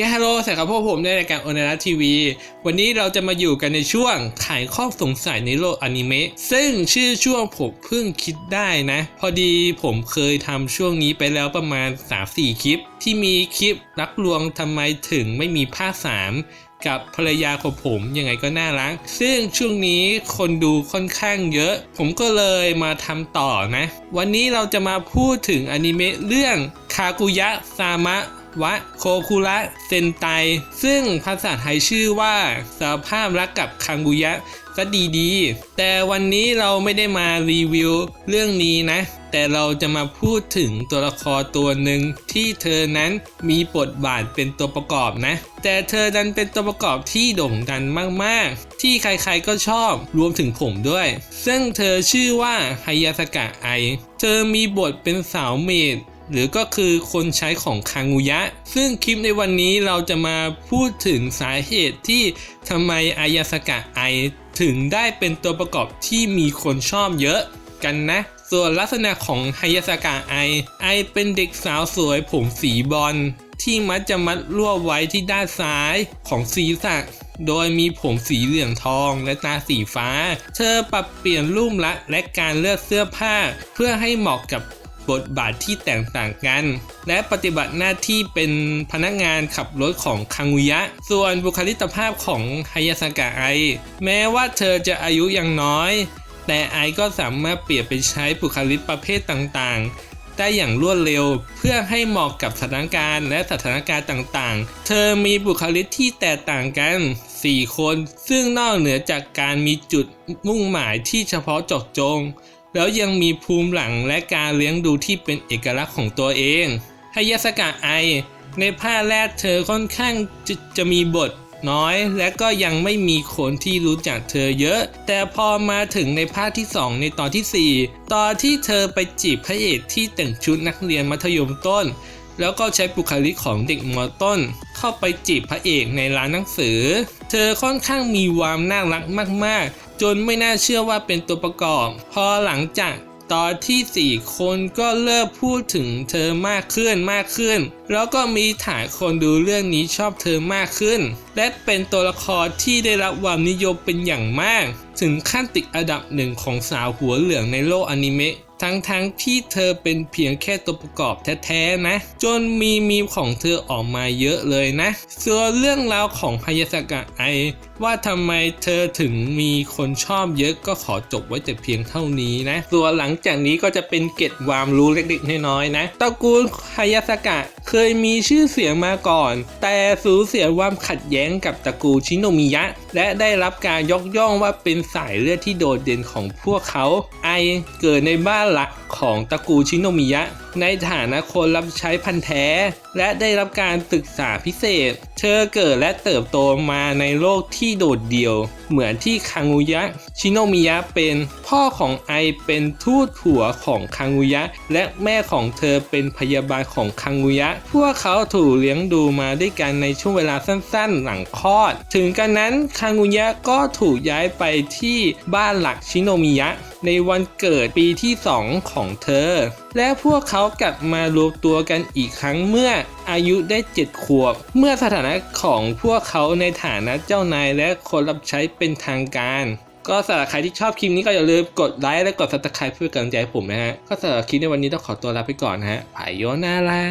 ยาฮัลโหลสวัสดีครับพวกผมในรายการโอนาระทีวี วันนี้เราจะมาอยู่กันในช่วงไขข้อสงสัยในโลกอนิเมะ ซึ่งชื่อช่วงผมเพิ่งคิดได้นะ พอดีผมเคยทำช่วงนี้ไปแล้วประมาณ 3-4 คลิป ที่มีคลิปรักลวงทำไมถึงไม่มีภาค 3กับภรรยาของผมยังไงก็น่ารัก ซึ่งช่วงนี้คนดูค่อนข้างเยอะ ผมก็เลยมาทำต่อนะ วันนี้เราจะมาพูดถึงอนิเมะเรื่องคากุยะซามะ วะโคคุระเซนไต ซึ่งภาษาไทยชื่อว่าสาภาพรักกับคังกุยะซะดีๆ แต่วันนี้เราไม่ได้มารีวิวเรื่องนี้นะ แต่เราจะมาพูดถึงตัวละครตัวหนึ่งที่เธอนั้นมีบทบาทเป็นตัวประกอบนะ แต่เธอดันเป็นตัวประกอบที่โด่งดังมากๆ ที่ใครๆก็ชอบรวมถึงผมด้วย ซึ่งเธอชื่อว่าฮายาสกะไอ เธอมีบทเป็นสาวเมด หรือก็คือคนใช้ของคางูยะ ซึ่งคลิปในวันนี้เราจะมาพูดถึงสาเหตุที่ทำไมอายาสกะไอถึงได้เป็นตัวประกอบที่มีคนชอบเยอะกันนะ ส่วนลักษณะของฮายาสกะไอ ไอเป็นเด็กสาวสวยผมสีบอลที่มัดจะมัดรวบไว้ที่ด้านซ้ายของศีรษะ โดยมีผมสีเหลืองทองและตาสีฟ้า เธอปรับเปลี่ยนรูปลักษณ์และการเลือกเสื้อผ้า เพื่อให้เหมาะกับ บทบาทที่แตกต่างกัน และปฏิบัติหน้าที่เป็นพนักงานขับรถของคังุยะ ส่วนบุคลิกภาพของฮายาสกะไอ แม้ว่าเธอจะอายุยังน้อย แต่ไอก็สามารถเปลี่ยนไปใช้บุคลิกประเภทต่างๆ ได้อย่างรวดเร็วเพื่อให้เหมาะกับสถานการณ์และสถานการณ์ต่างๆ เธอมีบุคลิกที่แตกต่างกัน 4 คน ซึ่งนอกเหนือจากการมีจุดมุ่งหมายที่เฉพาะเจาะจง แล้วยังมีภูมิหลังและการเลี้ยงดูที่เป็นเอกลักษณ์ของตัวเองฮายาสกะไอ ในภาคแรกเธอค่อนข้างจะจะมีบทน้อย และก็ยังไม่มีคนที่รู้จักเธอเยอะ แต่พอมาถึงในภาคที่ 2 ในตอนทีสี่4 ตอนที่เธอไปจีบพระเอกที่แต่งชุดนักเรียนมัธยมต้น แล้วก็ใช้บุคลิกของเด็กมอต้น เข้าไปจีบพระเอกในร้านหนังสือ เธอค่อนข้างมีความน่ารักมากๆ จนไม่น่าเชื่อว่าเป็นตัวประกอบ พอหลังจากตอนที่ 4 คนก็เริ่มพูดถึงเธอมากขึ้นมากขึ้น แล้วก็มีฐานคนดูเรื่องนี้ชอบเธอมากขึ้น และเป็นตัวละครที่ได้รับความนิยมเป็นอย่างมาก ถึงขั้นติดอันดับหนึ่งของสาวหัวเหลืองในโลกอนิเมะ ทั้งๆทที่เธอเป็นเพียงแค่ตัวประกอบแท้ๆนะ จนมีมีของเธอออกมาเยอะเลยนะส่วนเรื่องราวของฮายาสกะไอว่าทำไมเธอถึงมีคนชอบเยอะก็ขอจบไว้แต่เพียงเท่านี้นะส่วนหลังจากนี้ก็จะเป็นเกร็ดความรู้เล็กๆน้อยๆนะตระกูลฮายาสกะ เคยมีชื่อเสียงมาก่อน แต่สูญเสียความขัดแย้งกับตระกูลชิโนมิยะ และได้รับการยกย่องว่าเป็นสายเลือดที่โดดเด่นของพวกเขา ไอเกิดในบ้านหลักของตระกูลชิโนมิยะ ในฐานะคนรับใช้พันธุ์แท้ และได้รับการศึกษาพิเศษ เธอเกิดและเติบโตมาในโลกที่โดดเดี่ยว เหมือนที่คังุยะ ชิโนมิยะเป็นพ่อของไอเป็นทูตผัวของคังุยะ และแม่ของเธอเป็นพยาบาลของคังุยะ พวกเขาถูกเลี้ยงดูมาด้วยกันในช่วงเวลาสั้นๆ หลังคลอด ถึงกันนั้นคังุยะก็ถูกย้ายไปที่บ้านหลักชิโนมิยะในวันเกิดปีที่ 2 ของเธอ และพวกเขากลับมารวมตัวกันอีกครั้งเมื่ออายุได้ 7 ขวบ เมื่อสถานะของพวกเขาในฐานะเจ้านายและคนรับใช้เป็นทางการก็สำหรับใครที่ชอบคลิปนี้ก็อย่าลืมกดไลค์และกด subscribe เพื่อกำลังใจผมนะฮะ ก็สำหรับคลิปในวันนี้ต้องขอตัวลาไปก่อนนะฮะไผ่โยนาลา